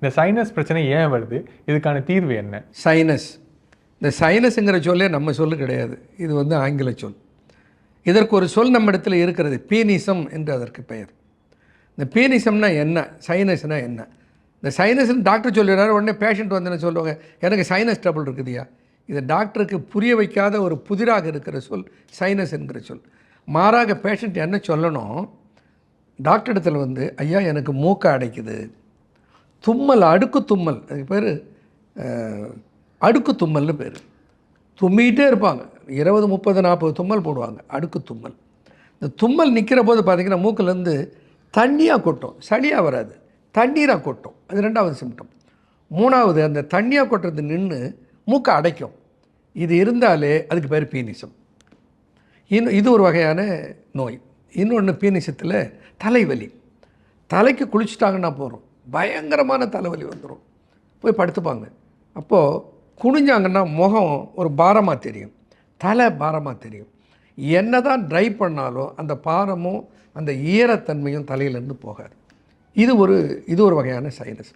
இந்த சைனஸ் பிரச்சனை ஏன் வருது? இதுக்கான தீர்வு என்ன? சைனஸ் இந்த சைனஸுங்கிற சொல்லே நம்ம சொல்லு கிடையாது. இது வந்து ஆங்கில சொல். இதற்கு ஒரு சொல் நம்ம இடத்துல இருக்கிறது. பீனிசம் என்று அதற்கு பெயர். இந்த பீனிசம்னா என்ன? சைனஸ்னால் என்ன? இந்த சைனஸ்னு டாக்டர் சொல்லிடுறாரு உடனே பேஷண்ட் வந்து சொல்லுவாங்க? எனக்கு சைனஸ் ட்ரபிள் இருக்குதுயா இது டாக்டருக்கு புரிய வைக்காத ஒரு புதிராக இருக்கிற சொல் சைனஸ் என்கிற சொல். மாறாக பேஷண்ட் என்ன சொல்லணும்? டாக்டர் இடத்துல வந்து ஐயா எனக்கு மூக்கை அடைக்குது. தும்மல் அடுக்கு தும்மல். அதுக்கு பேர் அடுக்கு தும்மல்னு பேர். தும்மிக்கிட்டே இருப்பாங்க. இருபது முப்பது நாற்பது தும்மல் போடுவாங்க. அடுக்கு தும்மல். இந்த தும்மல் நிற்கிற போது பார்த்திங்கன்னா மூக்கிலேருந்து தண்ணியாக கொட்டும். சளியாக வராது. தண்ணீராக கொட்டும். அது ரெண்டாவது சிம்டம் மூணாவது அந்த தண்ணியாக கொட்டுறது நின்று மூக்கை அடைக்கும். இது இருந்தாலே அதுக்கு பேர் பீனிசம். இன்னும் இது ஒரு வகையான நோய். இன்னொன்று பீனிசத்தில் தலைவலி. தலைக்கு குளிச்சுட்டாங்கன்னா போகிறோம் பயங்கரமான தலைவலி வந்துடும் போய் படுத்துப்பாங்க. அப்போது குனிஞ்சாங்கன்னா முகம் ஒரு பாரமாக தெரியும். தலை பாரமாக தெரியும். என்ன தான் ட்ரை பண்ணாலும் அந்த பாரமும் அந்த ஈரத்தன்மையும் தலையிலேருந்து போகாது. இது ஒரு இது ஒரு வகையான சைனஸ்